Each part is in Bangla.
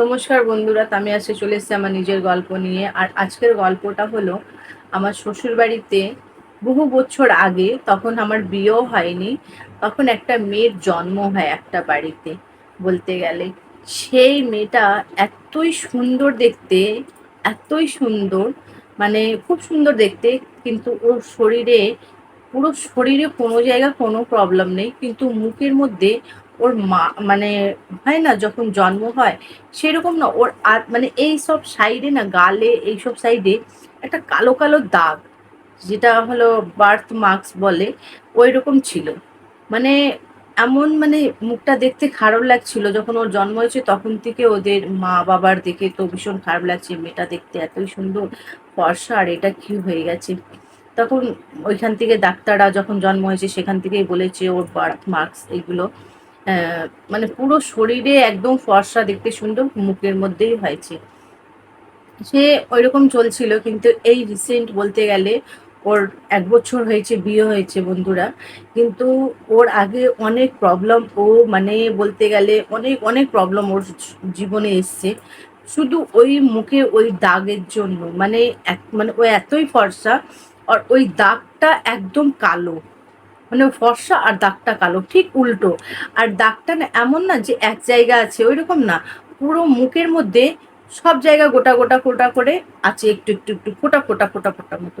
নমস্কার বন্ধুরা আমি আজকে চলে এসেছি আমার নিজের গল্প নিয়ে। আর আজকের গল্পটা হলো, আমার শ্বশুর বাড়িতে বহু বছর আগে তখন আমার বিয়েও হয়নি, তখন একটা মেয়ের জন্ম হয় একটা বাড়িতে, বলতে গেলে। সেই মেয়েটা এতই সুন্দর দেখতে, এতই সুন্দর মানে খুব সুন্দর দেখতে, কিন্তু ওর শরীরে, পুরো শরীরে কোনো জায়গা কোনো প্রবলেম নেই, কিন্তু মুখের মধ্যে ওর মা মানে হয় না যখন জন্ম হয় সেরকম না ওর আর মানে এই সব সাইডে না গালে এই সব সাইডে একটা কালো কালো দাগ যেটা হলো বার্থ মার্কস বলে ওই রকম ছিল। মানে এমন মানে মুখটা দেখতে খারাপ লাগছিল যখন ওর জন্ম হয়েছে তখন থেকে ওদের মা বাবার দেখে তো ভীষণ খারাপ লাগছে মেয়েটা দেখতে এতই সুন্দর ফর্সা আর এটা কি হয়ে গেছে? তখন ওইখান থেকে ডাক্তাররা যখন জন্ম হয়েছে সেখান থেকেই বলেছে ওর বার্থ মার্কস এইগুলো আহ, মানে পুরো শরীরে একদম ফর্সা, দেখতে সুন্দর, মুখের মধ্যেই হয়েছে সে ওইরকম চলছিল, কিন্তু এই রিসেন্ট বলতে গেলে ওর এক বছর হয়েছে, বিয়ে হয়েছে বন্ধুরা। কিন্তু ওর আগে অনেক প্রবলেম ও মানে বলতে গেলে অনেক অনেক প্রবলেম ওর জীবনে এসছে। শুধু ওই মুখে ওই দাগের জন্য মানে মানে ও এতই ফর্সা, আর ওই দাগটা একদম কালো। মানে ফর্সা আর দাগটা কালো, ঠিক উল্টো। আর দাগটা না এমন না যে এক জায়গা আছে ওই রকম না। পুরো মুখের মধ্যে সব জায়গা গোটা গোটা গোটা করে আছে, একটু একটু একটু ফোটা ফোটা ফোটা ফোটা মতো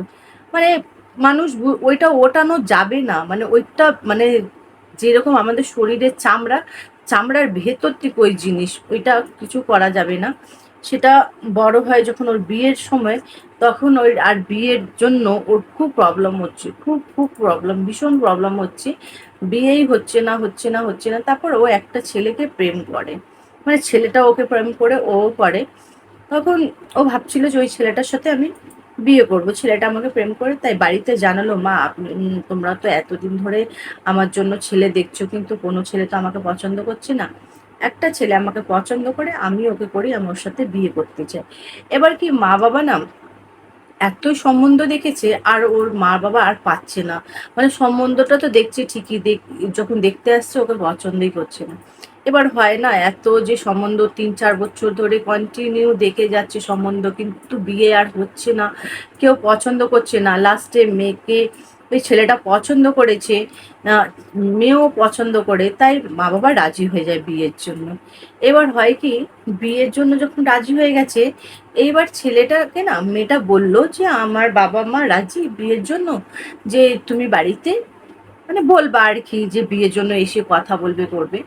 মানে মানুষ ওইটা ওঠানো যাবে না। মানে ওইটা মানে যেরকম আমাদের শরীরের চামড়া, চামড়ার ভেতর থেকে ওই জিনিস, ওইটা কিছু করা যাবে না। সেটা বড় হয় যখন ওর বিয়ের সময়, তখন ওই আর বিয়ের জন্য ওর খুব প্রবলেম হচ্ছে, খুব খুব প্রবলেম ভীষণ প্রবলেম হচ্ছে। বিয়েই হচ্ছে না হচ্ছে না হচ্ছে না। তারপর ও একটা ছেলেকে প্রেম করে। মানে ছেলেটা ওকে প্রেম করে, ও করে। তখন ও ভাবছিল যে ওই ছেলেটার সাথে আমি বিয়ে করব। ছেলেটা আমাকে প্রেম করে, তাই বাড়িতে জানালো, মা তোমরা তো এতদিন ধরে আমার জন্য ছেলে দেখছ, কিন্তু কোনো ছেলে তো আমাকে পছন্দ করছে না। একটা ছেলে আমাকে পছন্দ করে, আমি ওকে করি, আমি ওর সাথে বিয়ে করতে চাই। এবার কি মা বাবা না এতই সম্বন্ধ দেখেছে, আর ওর মা বাবা আর পাচ্ছে না। মানে সম্বন্ধটা তো দেখছে ঠিকই, দেখ, যখন দেখতে আসছে ওকে পছন্দই করছে না। এবার হয় না, এত যে সম্বন্ধ তিন চার বছর ধরে কন্টিনিউ দেখে যাচ্ছে সম্বন্ধ, কিন্তু বিয়ে আর হচ্ছে না, কেউ পছন্দ করছে না। লাস্টে মেয়েকে ওই ছেলেটা পছন্দ করেছে মেয়েও পছন্দ করে, তাই মা বাবা রাজি হয়ে যায় বিয়ের জন্য। এবার হয় কি, বিয়ের জন্য যখন রাজি হয়ে গেছে, এইবার ছেলেটাকে না, মেয়েটা বলল যে, আমার বাবা মা রাজি বিয়ের জন্য? যে, তুমি বাড়িতে? মানে বলবা আর কি যে, বিয়ের জন্য এসে কথা বলবে, করবে।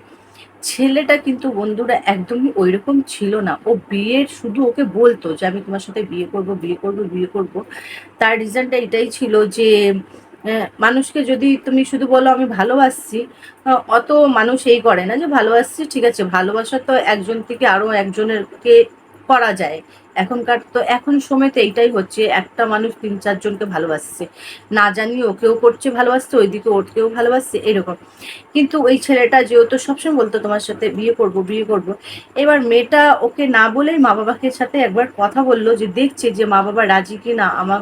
ছেলেটা কিন্তু বন্ধুরা একদমই ওই রকম ছিল না। ও বিয়ের শুধু ওকে বলতো যে, আমি তোমার সাথে বিয়ে করব বিয়ে করব বিয়ে করব। তার রিজনটা এটাই ছিল যে মানুষকে যদি তুমি শুধু বলো আমি ভালোবাসছি অত মানুষ এই করে না যে ভালোবাসছি, ঠিক আছে, ভালোবাসা তো একজন থেকে আরও একজনেরকে করা যায়। এখনকার তো এখন সময় তো এইটাই হচ্ছে, একটা মানুষ তিন চারজনকে ভালোবাসছে। না জানি ওকেও করছে ভালোবাসছে ওইদিকে ওকেও ভালোবাসছে, এরকম। কিন্তু ওই ছেলেটা যেহেতু সবসময় বলতো তোমার সাথে বিয়ে করব বিয়ে করব। এবার মেয়েটা ওকে না বলেই মা বাবাকে সাথে একবার কথা বলল যে দেখছে যে মা বাবা রাজি কি না আমার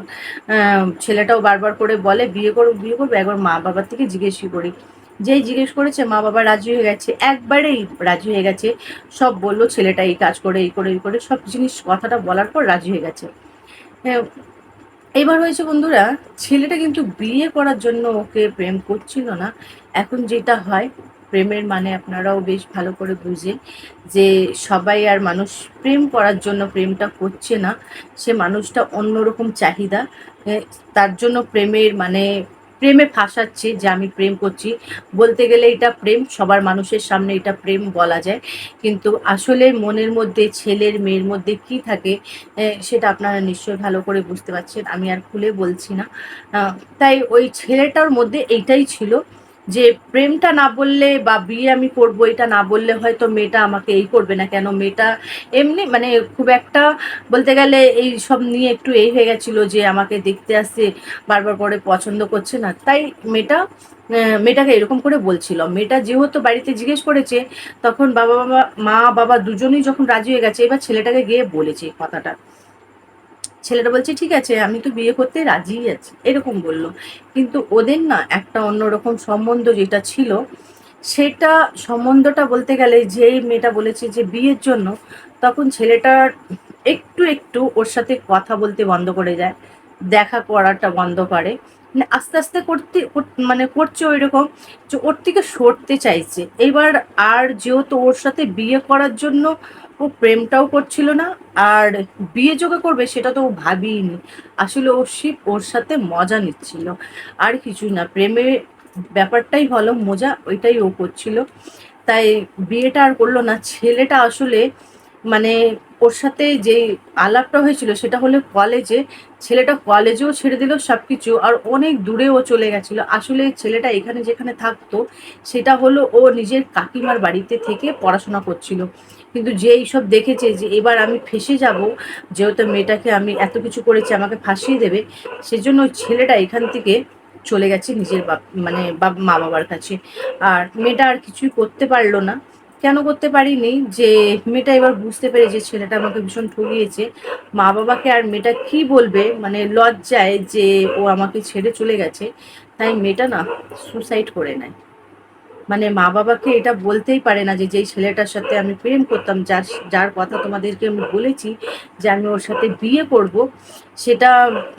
ছেলেটাও বারবার করে বলে, বিয়ে করব বিয়ে করব? একবার মা বাবার থেকে জিজ্ঞেসই করি। যেই জিজ্ঞেস করেছে মা বাবা রাজি হয়ে গেছে একবারেই রাজি হয়ে গেছে। সব বলল ছেলেটা এই কাজ করে এই করে এই করে সব জিনিস কথাটা বলার পর রাজি হয়ে গেছে। হ্যাঁ, এবার হয়েছে বন্ধুরা ছেলেটা কিন্তু বিয়ে করার জন্য ওকে প্রেম করছিল না। এখন যেটা হয় প্রেমের মানে আপনারাও বেশ ভালো করে বুঝে যে সবাই আর মানুষ প্রেম করার জন্য প্রেমটা করছে না। সে মানুষটা অন্যরকম চাহিদা। এ, তার জন্য প্রেমের মানে প্রেমে ফাঁসাচ্ছে যে আমি প্রেম করছি। বলতে গেলে এটা প্রেম, সবার মানুষের সামনে এটা প্রেম বলা যায়। কিন্তু আসলে মনের মধ্যে, ছেলের মেয়ের মধ্যে কি থাকে সেটা আপনারা নিশ্চয়ই ভালো করে বুঝতে পারছেন। আমি আর খুলে বলছি না। তাই ওই ছেলেটার মধ্যে এইটাই ছিল। যে প্রেমটা না বললে বা বিয়ে আমি করব, এটা না বললে হয়তো মেয়েটা আমাকে এই করবে না কেন? মেয়েটা এমনি মানে খুব একটা বলতে গেলে এই সব নিয়ে একটু এই হয়ে গেছিল যে আমাকে দেখতে আসছে, বারবার করে পছন্দ করছে না। তাই মেয়েটা মেয়েটাকে এরকম করে বলছিল। মেয়েটা যেহেতু বাড়িতে জিজ্ঞেস করেছে, তখন বাবা বাবা মা বাবা দুজনেই যখন রাজি হয়ে গেছে, এবার ছেলেটাকে গিয়ে বলেছে কথাটা। ছেলেটা বলছে, ঠিক আছে, আমি তো বিয়ে করতে রাজিই আছি। এরকম বলল। কিন্তু ওদের না একটা অন্যরকম সম্বন্ধ যেটা ছিল, সেটা সম্বন্ধটা বলতে গেলে যেই মেয়েটা বলেছে যে বিয়ের জন্য, তখন ছেলেটার একটু একটু ওর সাথে কথা বলতে বন্ধ করে যায় দেখা করাটা বন্ধ করে। মানে আস্তে আস্তে করতে মানে করছে ওই রকম যে ওর থেকে সরতে চাইছে। এবার আর যেহেতু ওর সাথে বিয়ে করার জন্য ও প্রেমটাও করছিল না, আর বিয়ে যোগে করবে সেটা তো ও ভাবিনি। আসলে ও শিব ওর সাথে মজা নিচ্ছিল। আর কিছুই না, প্রেমে ব্যাপারটাই হলো মজা, ওইটাই ও করছিল। তাই বিয়েটা আর করল না। ছেলেটা আসলে মানে ওর সাথে যে আলাপটা হয়েছিল সেটা হলো কলেজে ছেলেটা কলেজেও ছেড়ে দিল সব কিছু আর অনেক দূরে ও চলে গেছিল। আসলে ছেলেটা এখানে যেখানে থাকতো সেটা হলো ও নিজের কাকিমার বাড়িতে থেকে পড়াশোনা করছিল। কিন্তু যে এইসব দেখেছে যে এবার আমি ফেসে যাব, যেহেতু মেয়েটাকে আমি এত কিছু করেছি আমাকে ফাঁসিয়ে দেবে, সেজন্য ওই ছেলেটা এখান থেকে চলে গেছে নিজের বাপ মানে মা বাবার কাছে। আর মেয়েটা আর কিছুই করতে পারল না। কেন করতে পারিনি? যে মেয়েটা এবার বুঝতে পেরে যে ছেলেটা আমাকে ভীষণ ঠকিয়েছে। মা বাবাকে আর মেয়েটা কি বলবে? মানে লজ্জায় যে ও আমাকে ছেড়ে চলে গেছে। তাই মেয়েটা না সুসাইড করে নেয়। মানে মা বাবাকে এটা বলতেই পারে না যে যেই ছেলেটার সাথে আমি প্রেম করতাম, যার যার কথা তোমাদেরকে আমি বলেছি যে আমি ওর সাথে বিয়ে করব, সেটা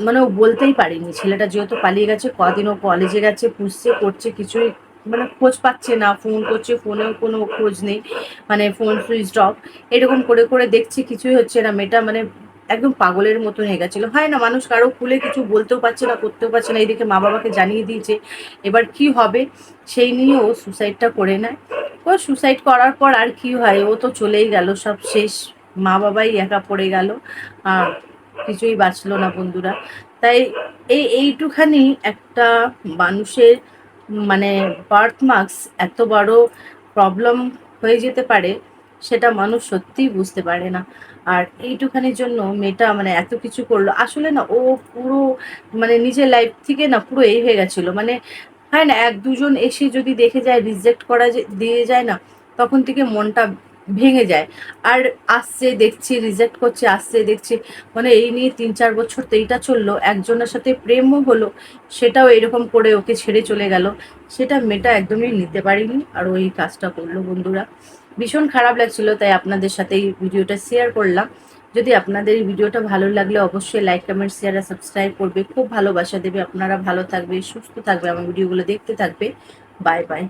মানে ও বলতেই পারিনি। ছেলেটা যেহেতু পালিয়ে গেছে, কদিন ও কলেজে গেছে, পুষছে, করছে, কিছুই মানে খোঁজ পাচ্ছে না ফোন করছে ফোনেও কোনো খোঁজ নেই মানে ফোন সুইচ অফ এরকম করে করে দেখছি, কিছুই হচ্ছে না। মেয়েটা মানে একদম পাগলের মতন হয়ে গেছিল। হয় না, মানুষ কারও খুলে কিছু বলতেও পারছে না, করতেও পারছে না। এইদিকে মা বাবাকে জানিয়ে দিয়েছে, এবার কি হবে? সেই নিয়ে ও সুসাইডটা করে নেয়। ও সুসাইড করার পর আর কি হয়? ও তো চলেই গেল, সব শেষ। মা বাবাই একা পড়ে গেল, আর কিছুই বাঁচলো না বন্ধুরা। তাই এই, এইটুখানি একটা মানুষের মানে বার্থ মার্কস এত বড় প্রবলেম হয়ে যেতে পারে, সেটা মানুষ সত্যিই বুঝতে পারে না। আর এইটুখানির জন্য মেয়েটা মানে এত কিছু করল, আসলে না ও পুরো মানে নিজের লাইফ থেকে না পুরো এই হয়ে গেছিল। মানে হয় না, এক দুজন এসে যদি দেখে যায় রিজেক্ট করা দিয়ে যায় না, তখন থেকে মনটা ভেঙে যায়। আর আসছে, দেখছি রিজেক্ট করছে, আসছে, দেখছি। মানে এই নিয়ে তিন চার বছর তো এইটা চলল, একজনের সাথে প্রেমও হলো, সেটাও এরকম করে ওকে ছেড়ে চলে গেল। সেটা মেয়েটা একদমই নিতে পারিনি আর ওই কাজটা করল বন্ধুরা। ভীষণ খারাপ লাগছিল, তাই আপনাদের সাথে এই ভিডিওটা শেয়ার করলাম। যদি আপনাদের এই ভিডিওটা ভালো লাগলে অবশ্যই লাইক কমেন্ট শেয়ার আর সাবস্ক্রাইব করবে। খুব ভালোবাসা দেবে। আপনারা ভালো থাকবে, সুস্থ থাকবে, আমার ভিডিওগুলো দেখতে থাকবে। Bye bye